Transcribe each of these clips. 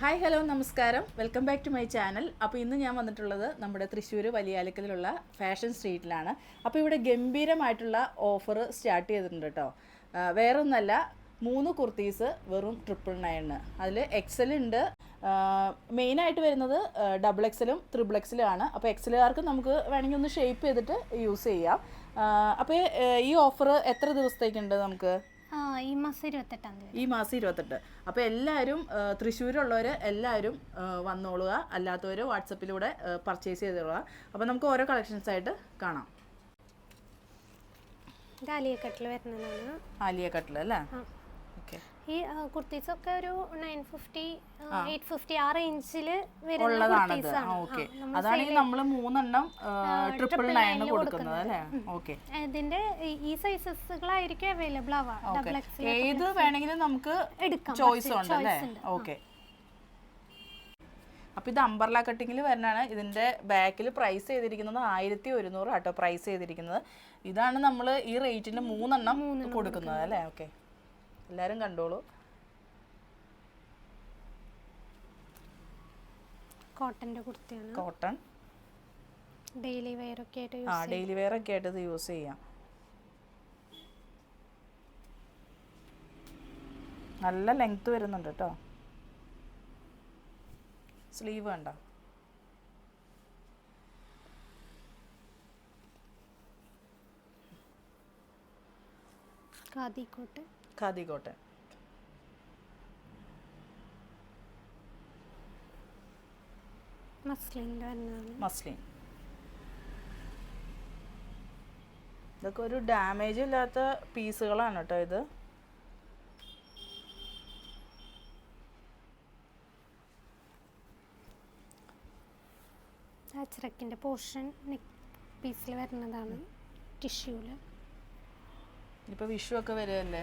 Hi hello നമസ്കാരം. Welcome back to my channel. അപ്പോൾ ഇന്ന് ഞാൻ വന്നിട്ടുള്ളത് നമ്മുടെ തൃശ്ശൂർ വലിയാലക്കലിലുള്ള ഫാഷൻ സ്ട്രീറ്റിലാണ്. അപ്പോൾ ഇവിടെ ഗംഭീരമായിട്ടുള്ള ഓഫർ സ്റ്റാർട്ട് ചെയ്തിട്ടുണ്ട് കേട്ടോ വേറൊന്നല്ല മൂന്ന് കുർത്തീസ് വെറും ട്രിപ്പിൾ നയണ് അതിൽ എക്സൽ ഉണ്ട്. മെയിനായിട്ട് വരുന്നത് ഡബിൾ എക്സലും ത്രിബിൾ എക്സലും ആണ്. അപ്പോൾ എക്സലുകാർക്ക് നമുക്ക് വേണമെങ്കിൽ ഒന്ന് ഷേപ്പ് ചെയ്തിട്ട് യൂസ് ചെയ്യാം. അപ്പോൾ ഈ ഓഫർ എത്ര ദിവസത്തേക്കുണ്ട് നമുക്ക്? ഈ മാസം ഇരുപത്തെട്ടാം തീയതി. ഈ മാസം ഇരുപത്തെട്ട്. അപ്പോൾ എല്ലാവരും തൃശ്ശൂരുള്ളവർ എല്ലാവരും വന്നോളുക. അല്ലാത്തവർ വാട്സപ്പിലൂടെ പർച്ചേസ് ചെയ്തോളുക. അപ്പോൾ നമുക്ക് ഓരോ കളക്ഷൻസ് ആയിട്ട് കാണാം. ഇത് കട്ടിൽ വരുന്നതാണ്. ആലിയ കട്ടിൽ അല്ലേ ഈ കുർത്തീസ് ഒക്കെ ഒരു നയൻ ഫിഫ്റ്റി എയ്റ്റ് ഫിഫ്റ്റി ആ റേഞ്ചിൽ വരുന്ന ഉള്ളതാണത്. ഓക്കെ അതാണെങ്കിൽ നമ്മൾ മൂന്നെണ്ണം ട്രിപ്പിൾ നയൻ കൊടുക്കുന്നത് അല്ലേ? ഓക്കെ ഇതിന്റെ ഈ- സൈസസുകളായിരിക്കും അവൈലബിൾ ആവാം ഏത് വേണമെങ്കിലും നമുക്ക് എടുക്കാം. ചോയ്സ് ഉണ്ട് അല്ലേ? ഓക്കെ അപ്പോൾ ഇത് അമ്പർല കട്ടിങ്ങിൽ വരുന്നതാണ്. ഇതിന്റെ ബാക്കിൽ പ്രൈസ് ചെയ്തിരിക്കുന്നത് ആയിരത്തി ഒരുന്നൂറ് ആട്ടോ പ്രൈസ് ചെയ്തിരിക്കുന്നത്. ഇതാണ് നമ്മൾ ഈ റേറ്റിന് മൂന്നെണ്ണം കൊടുക്കുന്നത് അല്ലേ? ഓക്കെ എല്ലാവരും കണ്ടോളൂ. കോട്ടന്റെ കുർത്തിയാണ്. കോട്ടൺ. ഡെയിലി വെയർ ഒക്കെ ആയിട്ട് ആ ഡെയിലി വെയർ ഒക്കെ ആയിട്ട് ഇത് യൂസ് ചെയ്യാം. നല്ല ലെങ്ത് വരുന്നുണ്ട് കേട്ടോ. സ്ലീവ് വേണ്ട. ഖാദി കോട്ട് ഖാദി കോട്ടൺ മസ്ലിനിൽ വരുന്നതാണ് മസ്ലിൻ. ഇതൊക്കെ ഒരു ഡാമേജ് ഇല്ലാത്ത പീസുകളാണ് കേട്ടോ ഇത്. അച്ചറക്കിന്റെ പോർഷൻ നെക്ക് പീസിൽ വരുന്നതാണ് ടിഷ്യൂൽ. ഇപ്പൊ വിഷു ഒക്കെ വരുമല്ലേ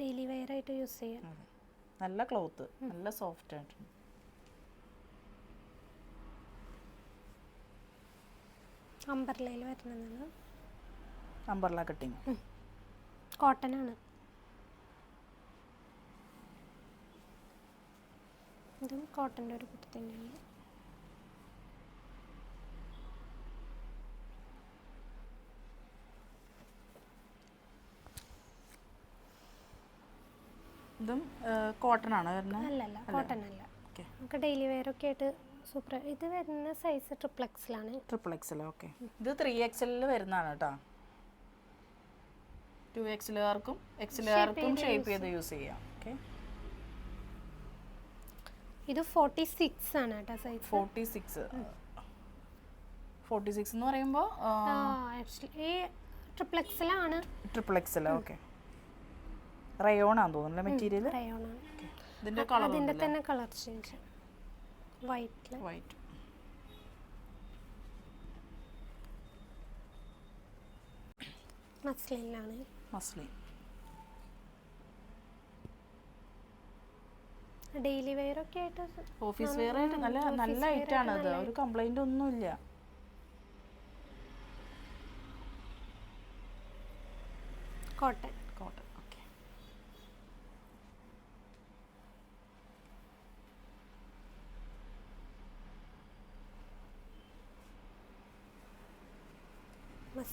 ഡെയിലി വെയർ ആയിട്ട് യൂസ് ചെയ്യാം. നല്ല ക്ലോത്ത് നല്ല സോഫ്റ്റ് ആയിട്ടുണ്ട് അമ്പർലയിൽ വരുന്നതാണ് അമ്പർല കട്ടിങ് കോട്ടൺ ആണ്. ഇതും കോട്ടന്റെ ഒരു കുട്ടി തന്നെയാണ്. ഇതും കോട്ടൺ ആണ് വരുന്നത്? അല്ലല്ല കോട്ടൺ അല്ല. ഓക്കെ നമുക്ക് ഡെയിലി വെയർ ഒക്കെ ആയിട്ട് സൂപ്പർ ഇത് വരുന്ന സൈസ് ട്രിപ്ലക്സിലാണ് ട്രിപ്പിൾ എക്സൽ ഓക്കെ ഇത് ത്രീ എക്സലിൽ വരുന്നതാണ് കേട്ടോ. ടു എക്സലുകാർക്കും എക്സലുകാർക്കും ഷേപ്പ് ചെയ്ത് യൂസ് ചെയ്യാം ഓക്കെ ഇത് ഫോർട്ടി സിക്സ് ആണ് കേട്ടോ size forty six forty six എന്ന് പറയുമ്പോൾ ആക്ച്വലി ട്രിപ്പിൾ എക്സലാണ് ട്രിപ്പിൾ എക്സൽ ഓക്കെ റയോൺ ആണെന്ന് തോന്നുന്നു മെറ്റീരിയൽ റയോൺ ഇതിന്റെ കളർ അതിന്റെ തന്നെ കളർ ചേഞ്ച് വൈറ്റിൽ വൈറ്റ് മസ്ലിനാണ് മസ്ലിൻ ഡെയിലി വെയർ ഒക്കെ ആയിട്ട് ഓഫീസ് വെയർ ആയിട്ട് നല്ല നല്ല ഐറ്റം ആണ് അത് ഒരു കംപ്ലൈന്റ് ഒന്നുമില്ല. Cotton cotton okay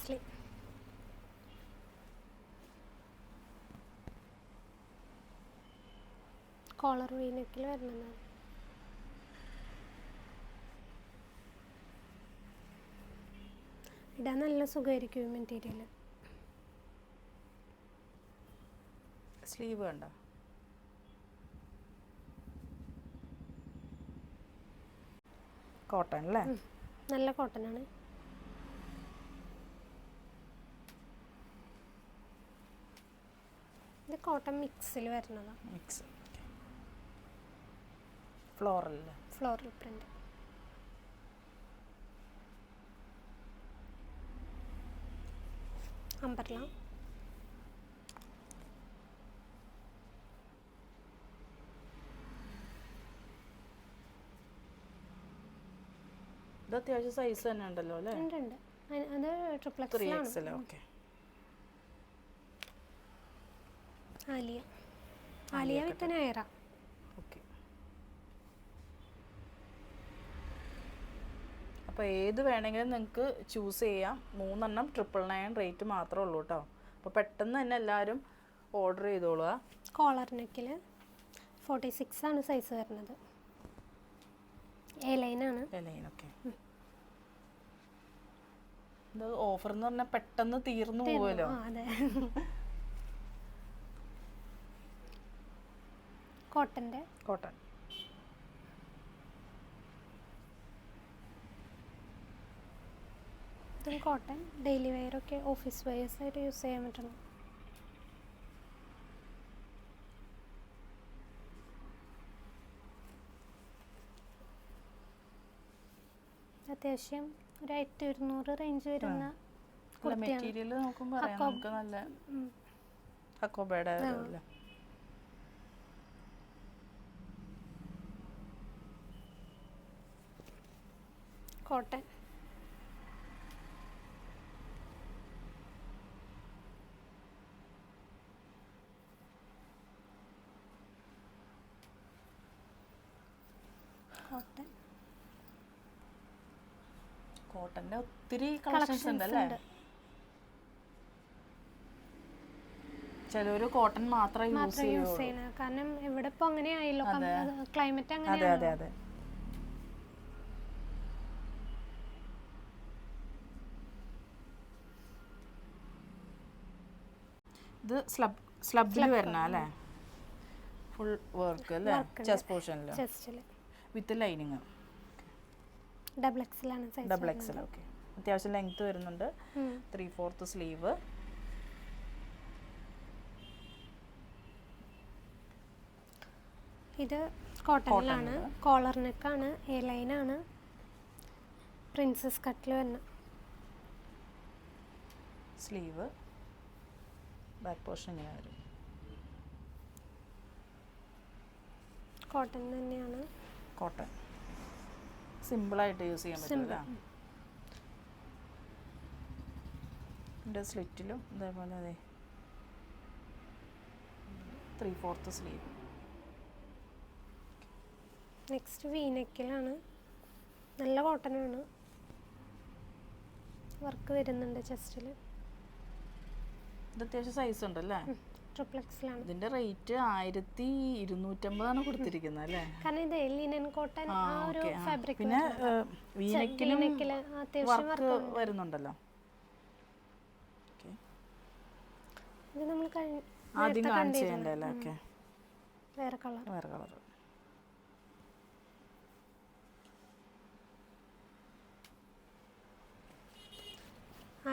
muslin collar വീനക്കിൽ വരുന്നതാണ് ഇടാൻ നല്ല സുഖമായിരിക്കും മെറ്റീരിയൽ സ്ലീവ് വേണ്ട. കോട്ടൺ അല്ലേ നല്ല കോട്ടൺ ആണ്. കോട്ടൺ മിക്സിൽ വരുന്നതാണ് mix. Floral. Floral print umbrella. ഇത് അത്യാവശ്യം സൈസ് തന്നെ ഉണ്ടല്ലോ അല്ലേ? ഉണ്ട് ഉണ്ട്. അത് triplex okay Alia. Alia with Naira okay. അപ്പോൾ ഏത് വേണമെങ്കിലും നിങ്ങൾക്ക് ചൂസ് ചെയ്യാം. മൂന്നെണ്ണം ട്രിപ്പിൾ നയൻ റേറ്റ് മാത്രമേ ഉള്ളൂ കേട്ടോ അപ്പോൾ പെട്ടെന്ന് തന്നെ എല്ലാവരും ഓർഡർ ചെയ്തോളുക. കോളർ നെക്കിൽ ഫോർട്ടി സിക്സ് ആണ് സൈസ് വരുന്നത്. എ ലൈനാണ് എ ലൈൻ ഇത് ഓഫർ എന്ന് പറഞ്ഞാൽ പെട്ടെന്ന് തീർന്നു പോകുമല്ലോ അതെ. കോട്ടന്റെ? കോട്ടൺ ഇതും കോട്ടൺ ഡെയിലി വെയറൊക്കെ ഓഫീസ് വെയേഴ്സ് ആയിട്ട് യൂസ് ചെയ്യാൻ പറ്റണം അത്യാവശ്യം ഒരു ആയിരത്തി ഒരുന്നൂറ് റേഞ്ച് വരുന്ന മെറ്റീരിയൽ നോക്കുമ്പോൾ നമുക്ക് നല്ല. ഹക്കോബയുടെ കോട്ടൺ. കോട്ടൺ. കോട്ടന്റെ ഒത്തിരി കളക്ഷൻസ് ഉണ്ട് അല്ലേ ഉണ്ട്. ചിലര് കോട്ടൺ മാത്രം യൂസ് ചെയ്യണത് കാരണം ഇവിടെ ഇപ്പൊ അങ്ങനെ ആയല്ലോ ക്ലൈമറ്റ് അതെ അങ്ങനെ അതെ അതെ. ഇത് സ്ലബ് സ്ലബിൽ വരണ അല്ലേ? ഫുൾ വർക്ക് അല്ലേ? ചെസ്റ്റ് പോർഷനിൽ ചെസ്റ്റിൽ വിത്ത് ലൈനിങ് ഡബിൾ എക്സലാണ് സൈസ് ഡബിൾ എക്സൽ ഓക്കെ അത്യാവശ്യം ലെങ്ത് വരുന്നുണ്ട്. ത്രീ ഫോർത്ത് സ്ലീവ് ഇത് കോട്ടണിലാണ്. കോളർ നെക്കാണ് എ ലൈൻ ആണ്. പ്രിൻസസ് കട്ടിൽ വരുന്ന. സ്ലീവ് ബാക്ക് പോർഷൻ ഇങ്ങനെ വരും കോട്ടൺ തന്നെയാണ് കോട്ടൺ സിമ്പിളായിട്ട് യൂസ് ചെയ്യാൻ പറ്റില്ല ഇതിന്റെ സ്ലിറ്റിലും ഇതേപോലെ അതെ three fourth sleeve next V നെക്കിലാണ് നല്ല കോട്ടനാണ് വർക്ക് വരുന്നുണ്ട് ചെസ്റ്റിൽ ഇത് അത്യാവശ്യം സൈസ് ഉണ്ടല്ലേ? ട്രിപ്പിൾ ഇതിന്റെ റേറ്റ് ആയിരത്തി ഇരുന്നൂറ്റമ്പതാണ് കൊടുത്തിരിക്കുന്നത് അല്ലേ? കാരണം ഇത് ലിനൻ കോട്ടൺ ആ ആ ഒരു ഫാബ്രിക് പിന്നെ വീനക്കിലും വർക്ക് വരുന്നുണ്ടല്ലോ. ഇത് നമ്മൾ ആദ്യം കാണിച്ചു. വേറെ കളർ വേറെ കളർ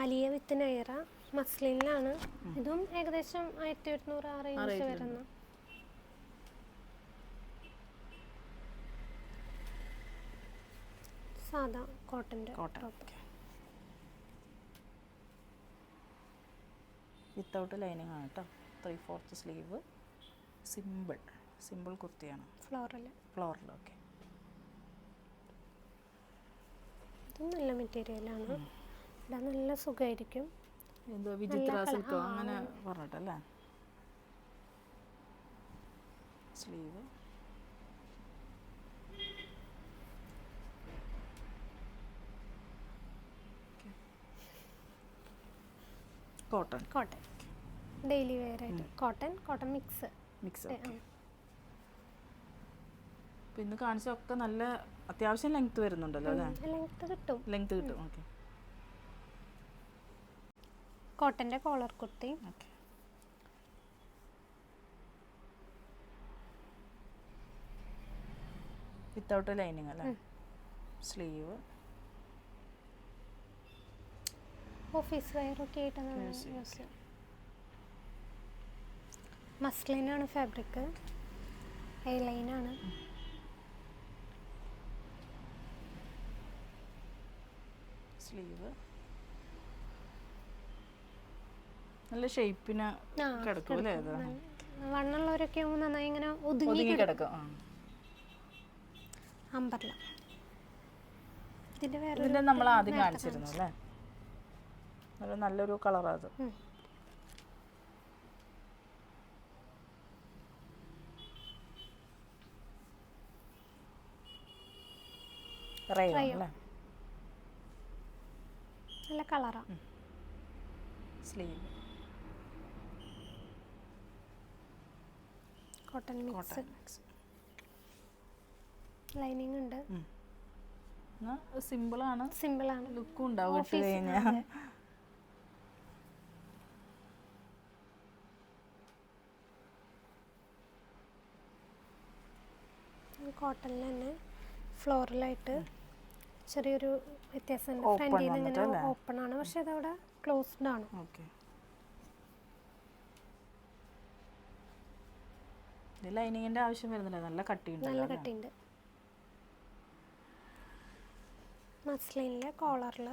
ആലിയ വിത്ത് നൈറ മസ്ലിനിലാണ്. ഇതും ഏകദേശം ആയിരത്തി ഒരുന്നൂറ് ആ റേഞ്ച് വരുന്ന. സാധാ കോട്ടന്റെ കോട്ടൺ. ഓക്കെ വിത്തൗട്ട് ലൈനിങ് ആണ് കേട്ടോ three fourth sleeve simple simple കുർത്തിയാണ്. ഫ്ലോറൽ ഫ്ലോറൽ ഓക്കെ ഇതും നല്ല മെറ്റീരിയലാണ് ഇടാൻ നല്ല സുഖമായിരിക്കും എന്തോ വിചിത്ര. സിൽക്കോ അങ്ങനെ പറഞ്ഞിട്ടല്ലേ? Sleeve cotton cotton daily wear ആയിട്ട്. കോട്ടൺ കോട്ടൺ മിക്സ് മിക്സ് പിന്നെ കാണിച്ചൊക്കെ നല്ല അത്യാവശ്യം ലെങ്ത് വരുന്നുണ്ടല്ലോ അല്ലേ? ലെങ്ത് കിട്ടും. ലെങ്ത് കിട്ടും okay കോട്ടന്റെ collar kurti. Okay. Without lining അല്ലേ? സ്ലീവ് ഓഫീസ് ഒക്കെ ആയിട്ട് നമ്മൾ. യൂസ് ചെയ്യും മസ്ലിനാണ് ഫാബ്രിക് എ ലൈനാണ് സ്ലീവ് നല്ല ഷേപ്പിന് വണ്ണുള്ളവരൊക്കെ നന്നായി ഇങ്ങനെ ഒതുങ്ങി കിടക്കും. അമ്പർല. ഇതിന്റെ വേറെ ഇതിന്റെ നമ്മൾ ആദ്യം കാണിച്ചിരുന്നു അല്ലേ? നല്ല നല്ലൊരു കളറാണ് അത്. നല്ല കളറാണ് സ്ലീവ് കോട്ടൺ മിക്സ് ലൈനിങ് ഉണ്ട്. സിമ്പിളാണ് സിമ്പിളാണ് ലുക്കും ഉണ്ടാവും ഇട്ട് ഉണ്ടാവും കഴിഞ്ഞാൽ. കോട്ടണിൽ തന്നെ ഫ്ലോറലായിട്ട് ചെറിയൊരു വ്യത്യാസമുണ്ട്. ഫ്രണ്ടിൽ നിന്ന് ഇങ്ങനെ ഓപ്പൺ ആണ്. പക്ഷെ അതവിടെ ക്ലോസ്ഡ് ആണ്. ഓക്കെ ഇത് ലൈനിങ്ങിന്റെ ആവശ്യം വരുന്നില്ല. നല്ല കട്ടിയുണ്ട് നല്ല കട്ടിയുണ്ട്. മസ്ലിനിലെ കോളറിൽ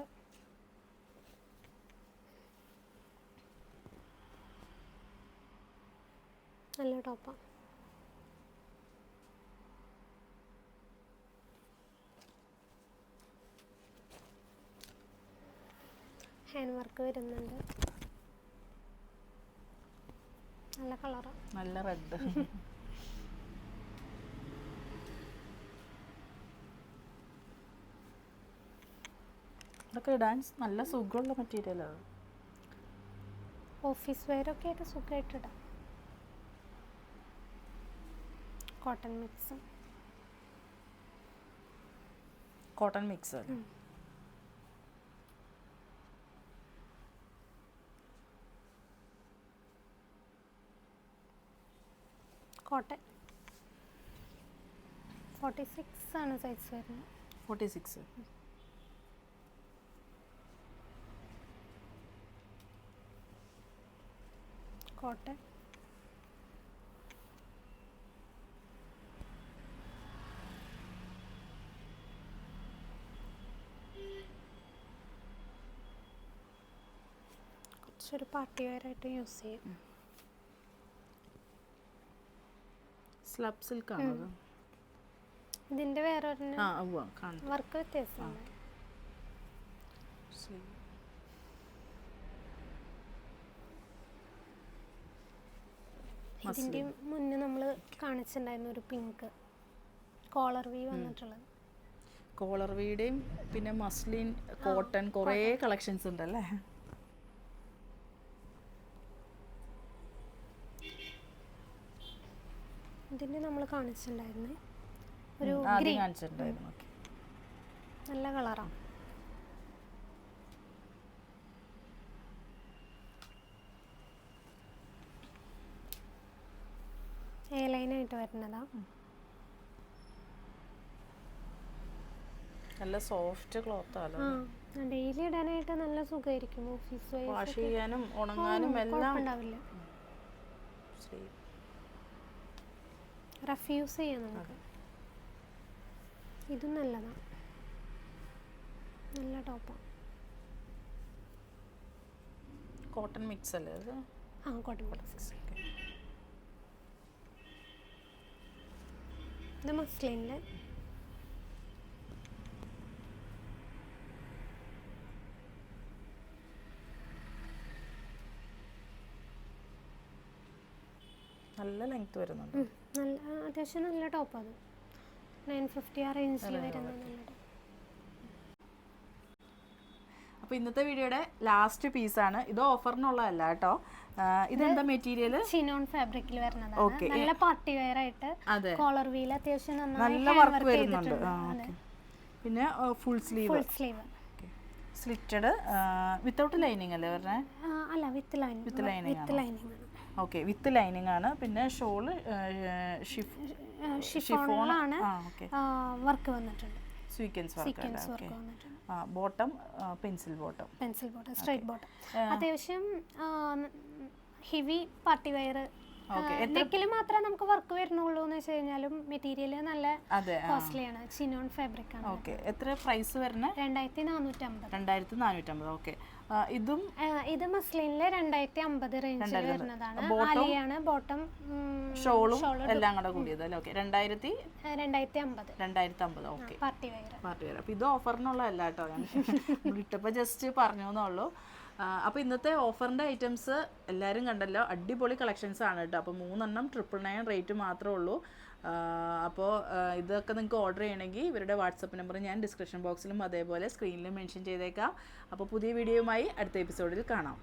നല്ല ടോപ്പാണ് ഹാൻഡ് വർക്ക് വരുന്നുണ്ട്. നല്ല കളറാണ് നല്ല റെഡ്. ഇതൊക്കെ ഇടാൻ നല്ല സുഖമുള്ള മെറ്റീരിയലാണ് ഓഫീസ് വെയറൊക്കെ ആയിട്ട് സുഖമായിട്ട് ഇടാം. Cotton mix cotton mix cotton forty six ആണ് സൈസ് വരുന്നത്. ഫോർട്ടി സിക്സ് കോട്ടൺ കുറച്ചൊരു പാർട്ടി വെയറായിട്ട് യൂസ് ചെയ്യും. സ്ലബ് സിൽക്ക് ആണോ ഇതിന്റെ വേറെ ഒരെണ്ണം വർക്ക് വ്യത്യാസമുണ്ട് ഇതിന്റെ മുന്നേ നമ്മൾ കാണിച്ചിട്ടുണ്ടായിരുന്നു ഒരു പിങ്ക്. കോളർ വി വന്നിട്ടുള്ളത്. കോളർ വീടേയും പിന്നെ മസ്ലിൻ കോട്ടൺ കുറേ കളക്ഷൻസ് ഉണ്ടല്ലേ? ഇതിന്റെ നമ്മൾ കാണിച്ചിട്ടുണ്ടായിരുന്നേ ഒരു നല്ല കളറാണ്. എ ലൈനായിട്ട് വരുന്നതാ നല്ല സോഫ്റ്റ് ക്ലോത്ത് ആണ് ഡെയിലി ഇടാനായിട്ട് നല്ല സുഖമായിരിക്കും ഓഫീസ് വാഷ് ചെയ്യാനും ഉണങ്ങാനും എല്ലാം ഉണ്ടാവില്ല. റഫ് യൂസ് ചെയ്യാം നമുക്ക്. ഇതും നല്ലതാണ് നല്ല ടോപ്പാണ് കോട്ടൺ മിക്സ് അല്ലേ അത്? ആ കോട്ടൺ മിക്സ്. ഇത് മസ്ലിനിലെ നല്ല ലെങ്ത് വരുന്നുണ്ട്. നല്ല അത്യാവശ്യം നല്ല ടോപ്പ് അത് നയൻ ഫിഫ്റ്റി ആ റേഞ്ചിൽ വരുന്ന നല്ല അപ്പോൾ ഇന്നത്തെ വീഡിയോയുടെ ലാസ്റ്റ് പീസ് ആണ്. ഇത് ഓഫറിനുള്ളതല്ല കേട്ടോ. ഇതെന്താ മെറ്റീരിയൽ ഷിനോൺ ഫാബ്രിക്കിൽ വരുന്നതാണ്. നല്ല പാർട്ടി വെയർ ആയിട്ട് കോളർ വീൽ അത്യാവശ്യം നല്ല വർക്ക് വരുന്നുണ്ട്. പിന്നെ full sleeve full sleeve slitted without lining അല്ലേ പറഞ്ഞത് അല്ല with lining with lining with? Lining okay with lining ആണ്. പിന്നെ ഷോൾ ഷിഫോൺ ആണ് ഓക്കെ വർക്ക് വന്നിട്ടുണ്ട്. Sequins work bottom pencil bottom pencil bottom straight bottom അത്യാവശ്യം ഹെവി പാർട്ടി വെയർ നെക്കിൽ മാത്രമേ നമുക്ക് വർക്ക് വരുന്നുള്ളൂ എന്ന് വെച്ച് കഴിഞ്ഞാലും മെറ്റീരിയൽ നല്ല കോസ്റ്റ്ലി ആണ്. ചിനോൺ ഫാബ്രിക് ആണ്. ഓക്കെ. എത്ര പ്രൈസ് വരുന്നത് രണ്ടായിരത്തി നാനൂറ്റമ്പത് രണ്ടായിരത്തി നാനൂറ്റമ്പത് ഓക്കെ ഇതും ഇത് മസ്ലിനിലെ രണ്ടായിരത്തി അമ്പത് റേഞ്ചിൽ വരുന്നതാണ്? ആലിയാണ് ബോട്ടം ഷോളും എല്ലാം കൂടെ കൂടിയത് അല്ലേ? ഓക്കെ. രണ്ടായിരത്തി രണ്ടായിരത്തി അമ്പത് രണ്ടായിരത്തി അമ്പത് okay party wear party wear അപ്പൊ ഇത് ഓഫറിനുള്ളതല്ല കേട്ടോ. ഞാൻ ഇട്ടപ്പോ ജസ്റ്റ് പറഞ്ഞു എന്നുള്ളൂ അപ്പോൾ ഇന്നത്തെ ഓഫറിന്റെ ഐറ്റംസ് എല്ലാവരും കണ്ടല്ലോ. അടിപൊളി കളക്ഷൻസ് ആണ് കേട്ടോ. അപ്പോൾ മൂന്നെണ്ണം ട്രിപ്പിൾ നയൻ റേറ്റ് മാത്രമേ ഉള്ളൂ. അപ്പോൾ ഇതൊക്കെ നിങ്ങൾക്ക് ഓർഡർ ചെയ്യണമെങ്കിൽ ഇവരുടെ വാട്സപ്പ് നമ്പർ ഞാൻ ഡിസ്ക്രിപ്ഷൻ ബോക്സിലും അതേപോലെ സ്ക്രീനിലും മെൻഷൻ ചെയ്തേക്കാം. അപ്പോൾ പുതിയ വീഡിയോയുമായി അടുത്ത എപ്പിസോഡിൽ കാണാം.